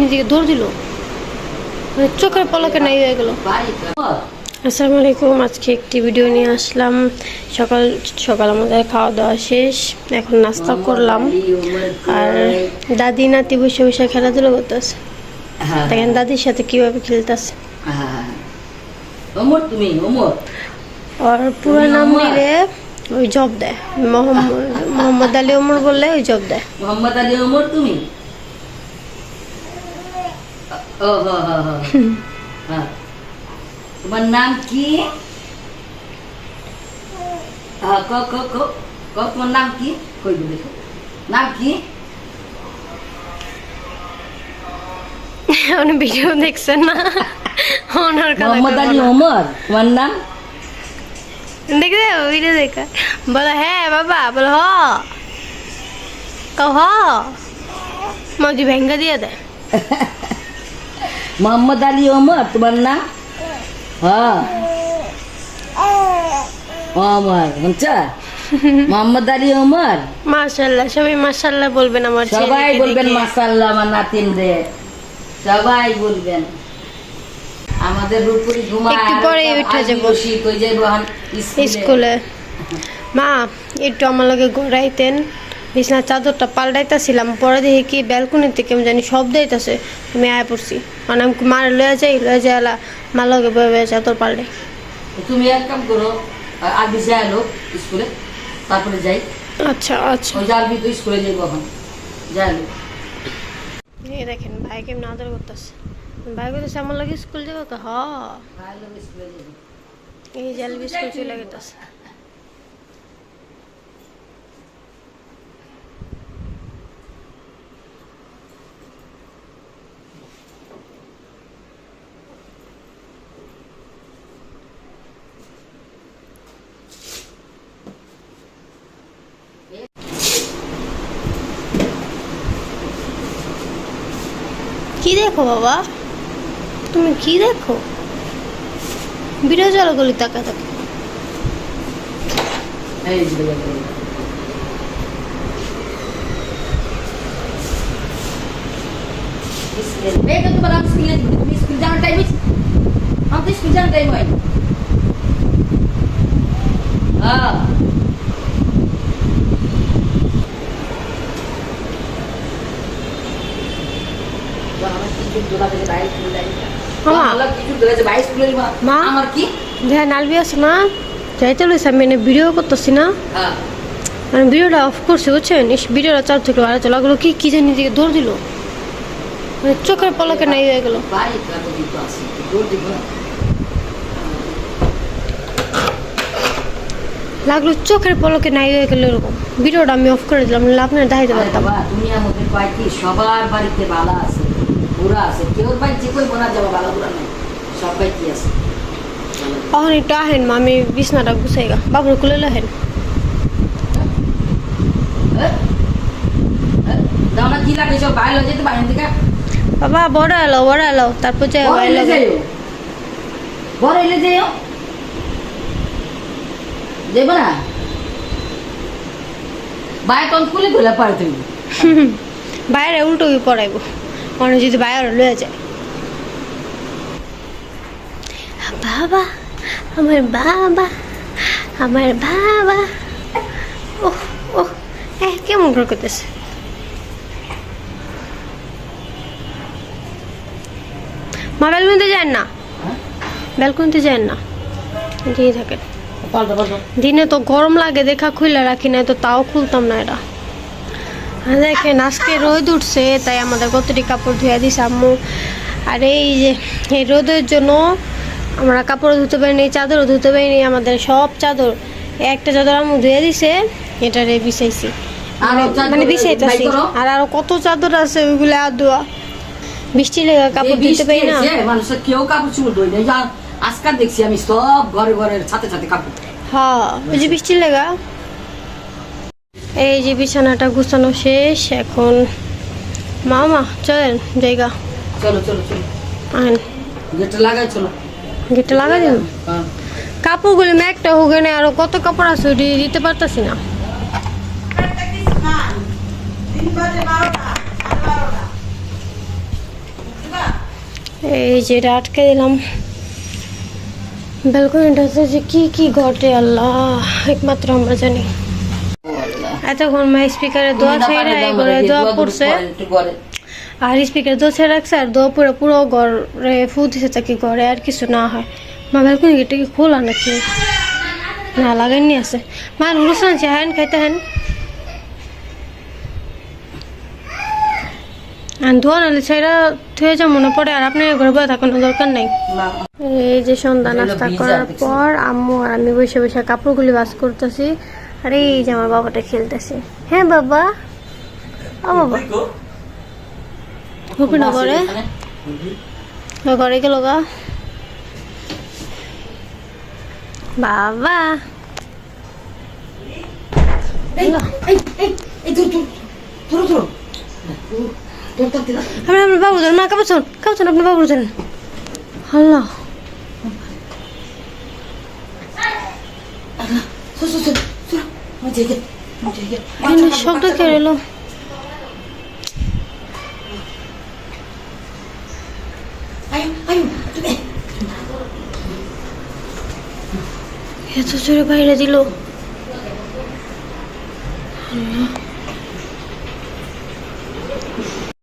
নিজেকে দৌড় দিল? মানে চোখের পলকে নাই হয়ে গেল। আসসালামু আলাইকুম আজকে একটি ভিডিও নিয়ে আসলাম। সকাল সকাল আমাদের খাওয়া দাওয়া শেষ। এখন নাস্তা করলাম। আর দাদি নাতি বসে বসে খেলাধুলা করতেছে। দেখেন দাদির সাথে কীভাবে খেলতেছে। ওমর তুমি ওমর। আর পুরো নাম নিলে ওই জব দেয়। মোহাম্মদ মোহাম্মদ আলী ওমর বললে ওই জব দেয়। মোহাম্মদ আলী ওমর তুমি? ও হো হো হো হ্যাঁ। তোমার নাম কি? হ্যাঁ, ক ক ক ক তোমার নাম কি? কই দেখো। নাম কি? উনি ভিডিও দেখছেন না। ওনার মোহাম্মদ আলী ওমর তোমার নাম? দেখে ভিডিও দেখা। বলো হ্যাঁ বাবা বলো হ। কও হ। মজি ভেঙ্গা দিয়ে দেয় মোহাম্মদ আলী ওমর তোমার নাম? হ্যাঁ ওমর বুঝছ মোহাম্মদ আলী ওমর? সবাই বলবেন আমার সবাই বলবেন দেখে। মাসাল্লাহ আমার নাতিন রে সবাই বলবেন। আমাদের রূপপুরি ঘুমা একটু পরেই উঠে যাব। কই স্কুলে। মা একটু আমার লগে গড়াইতেন বিছনার চাদরটা পাল্টাইতেছিলাম। পরে দেখি কি ব্যালকনিতে কেমন জানি শব্দ হইতাছে আমি আয় পড়ছি। মানে আমি মার লয়ে যাই লয়ে যাই আলা মার লগে বয়ে বয়ে চাদর পাল্টাই। তুমি এক কাম করো যাই লোক স্কুলে তারপরে যাই। আচ্ছা আচ্ছা। ওই যে আরবি তো স্কুলে যাইবো এখন। যাই লোক এই দেখেন ভাই কেমন আদর করতেছে। ভাই করতেছে আমার লাগে স্কুল যাব তো? হ। ভাই লোক স্কুলে যাইবো এই জেল বিস্কুল চলে গেতেছে। কি দেখো বাবা? তুমি কি দেখো চালু করলি তাকা তাকা এই যে যাইবো। স্কুলে বেগে তো বললাম স্কুলে যাব। তুমি স্কুল যাওয়ার টাইম হয়েছে আমার তো স্কুল যাওয়ার টাইম হয়নি হ্যাঁ মামা। মা। আমার আছে না যাইতে লইছে আমি এনে ভিডিও করতেছি না। হ্যাঁ। মানে ভিডিওটা অফ করছি বুঝছেন? ইস ভিডিওটা চার থেকে আর চলা গেলো কি কি জানি দিকে দৌড় দিল। মানে চোখের পলকে নাই হয়ে গেল। লাগল চোখের পলকে নাই হয়ে গেল এরকম। ভিডিওটা আমি অফ করে দিলাম আপনার দেখাইতে পারতাম। সবার বাড়িতে বালা আছে। বুড়া আছে কেউ বাড়ি যে কই বোনা যাব বালা বুড়া নাই। সব বাড়ি কি আছে। তখন একটু আহেন মা বিছনাটা গুছাই গা। বাবুর কুলে লাহেন? দাও না কি লাগে সব বাইরে যেতে বাইরে থেকে বাবা বড় এলো বড় এলো তারপর যাই বাইরে যাইও। বড় এলে যাইও। যাইব না? বাইরে তখন খুলে খুলে পারে তুমি বাইরে উল্টো পড়াইবো। যদি বাইরে লয়ে যায়। বাবা আমার বাবা আমার বাবা। ওহ ওহ এ কেমন করে করতেছে? মা ব্যালকনিতে যান না? হ্যাঁ? ব্যালকনিতে যান না? দিয়ে থাকেন। দিনে তো গরম লাগে দেখা খুলে রাখি না তো তাও খুলতাম না এটা। দেখেন আজকে রোদ উঠছে তাই আমাদের কতটি কাপড় ধুয়ে দিছে আম্মু। আর এই যে এই রোদের জন্য আমরা কাপড় ধুতে পারিনি চাদরও ধুতে পারিনি আমাদের সব চাদর একটা চাদর আম্মু ধুয়ে দিছে এটারে বিছাইছি। চাদর মানে বিছাইতেছি। আর আরও কত চাদর আছে ওইগুলো আর ধোয়া। বৃষ্টি লেগে কাপড় ধুতে পারি না। মানুষের কেউ কাপড় চুপড় ধুই না আজকাল দেখছি আমি সব ঘরে ঘরের সাথে সাথে কাপড়। হ্যাঁ ওই যে বৃষ্টি লেগা। এই যে বিছানাটা গুছানো শেষ এখন মামা চলেন জায়গা। চলো চলো চলো। আহেন গেটটা লাগাই চলো। গেটটা লাগাই দিন। হ্যাঁ। কাপড়গুলো একটা হোক না আরও কত কাপড় আছে ওটি দিতে পারতাছি না। এই যে এটা আটকে দিলাম। ব্যালকনিটাতে যে কি কি ঘটে আল্লাহ একমাত্র আমরা জানি। এতক্ষণ মা স্পিকারে দোয়া ছেড়ে দোয়া পড়ছে। আর স্পিকার দোয়া ছেড়ে রাখছে আর দোয়া পুরো পুরো ঘরে ফু দিছে তাকে ঘরে আর কিছু না হয়। মা ব্যালকনি গেটটা কি খোলা নাকি? না লাগাইনি আছে। মা রুলস আনছে হ্যান খাইতে হ্যান আর নালে ছেড়া থুয়ে যা মনে পড়ে আর আপনার ঘরে বয়ে থাকানোর দরকার নেই। এই যে সন্ধ্যা নাস্তা করার পর আম্মু আর আমি বসে বসে কাপড়গুলি বাস করতেছি। আর এই যে আমার বাবাটা খেলতেছে। হ্যাঁ বাবা? ও বাবা। হুপি না করে এখানে। ও ঘরে গেল গা। বাবা। আপনি আপনার বাবু ধরেন মা কাপড় কাপড় চল বাবু ধরেন। আল্লাহ। শব্দ কে এলো। এত জোরে বাইরে দিল